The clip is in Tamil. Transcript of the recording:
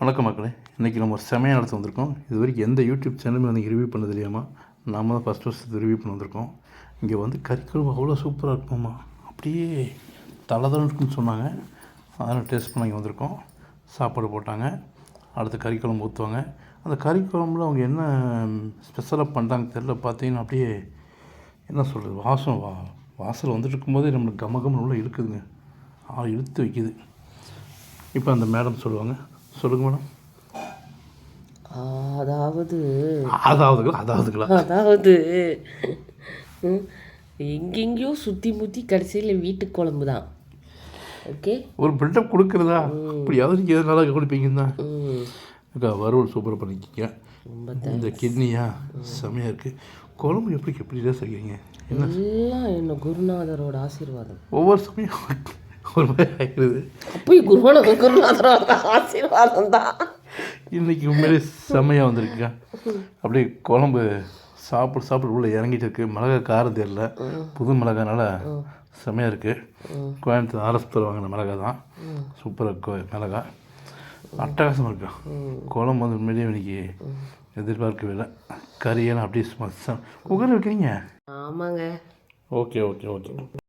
வணக்கம் மக்களே. இன்றைக்கி நம்ம ஒரு செமையாக இடத்து வந்திருக்கோம். இது வரைக்கும் எந்த யூடியூப் சேனலுமே வந்து ரிவ்யூ பண்ண தெரியாமல் நாம தான் ஃபஸ்ட் ஃபஸ்ட்டு ரிவ்யூ பண்ண வந்திருக்கோம். இங்கே வந்து கறிக்குழம்பு அவ்வளோ சூப்பராக இருக்குமாம்மா? அப்படியே தலை இருக்குன்னு சொன்னாங்க. அதெல்லாம் டேஸ்ட் பண்ண இங்கே வந்திருக்கோம். சாப்பாடு போட்டாங்க. அடுத்து கறிக்குழம்பு ஊற்றுவாங்க அந்த கறிக்குழம்புல அவங்க என்ன ஸ்பெஷலாக பண்ணுறாங்க தெரில பார்த்தீங்கன்னா அப்படியே என்ன சொல்கிறது வாசம் வா வாசல் வந்துட்டு இருக்கும்போதே நம்மளுக்கு கம கமன்னு உள்ள இழுக்குதுங்க. இழுத்து வைக்குது. இப்போ அந்த மேடம் சொல்லுவாங்க சொல்லுங்க மேடம். அதாவது அதாவதுங்களா அதாவதுங்களா அதாவது எங்கெங்கேயோ சுற்றி முற்றி கடைசியில் வீட்டு குழம்பு தான். ஓகே? ஒரு பில்டப் கொடுக்குறதா? அப்படியாவது நீங்கள் எது நல்லா கொடுப்பீங்கன்னா வறுவல் சூப்பராக பண்ணிக்கிங்க. இந்த கிட்னியா? செமையாக இருக்குது குழம்பு எப்படி எப்படிதான் செய்வீங்க? எல்லாம் என்ன குருநாதரோட ஆசீர்வாதம். ஒவ்வொரு சமயம் ஒரு மாதிரி ஆகிடுது அப்பயும் குருநாதர் குருநாதரோட ஆசீர்வாதம் தான். இன்றைக்கி உண்மையிலே செம்மையாக வந்திருக்குங்க அப்படியே குழம்பு சாப்பிட சாப்பிட உள்ளே இறங்கிட்டு இருக்கு. மிளகா காரம் தெரியல. புது மிளகானால செம்மையாக இருக்குது கோயம்புத்தூர் ஆர்எஸ்புரம் வாங்கின மிளகா தான். சூப்பராக கோ மிளகா. அட்டகாசமாக இருக்கு. குழம்பு வந்து உண்மையிலேயே இன்னைக்கு எதிர்பார்க்கவே இல்லை கறியெல்லாம் அப்படியே குக்கரில் வைக்கிறீங்க? ஆமாங்க. Okay okay okay.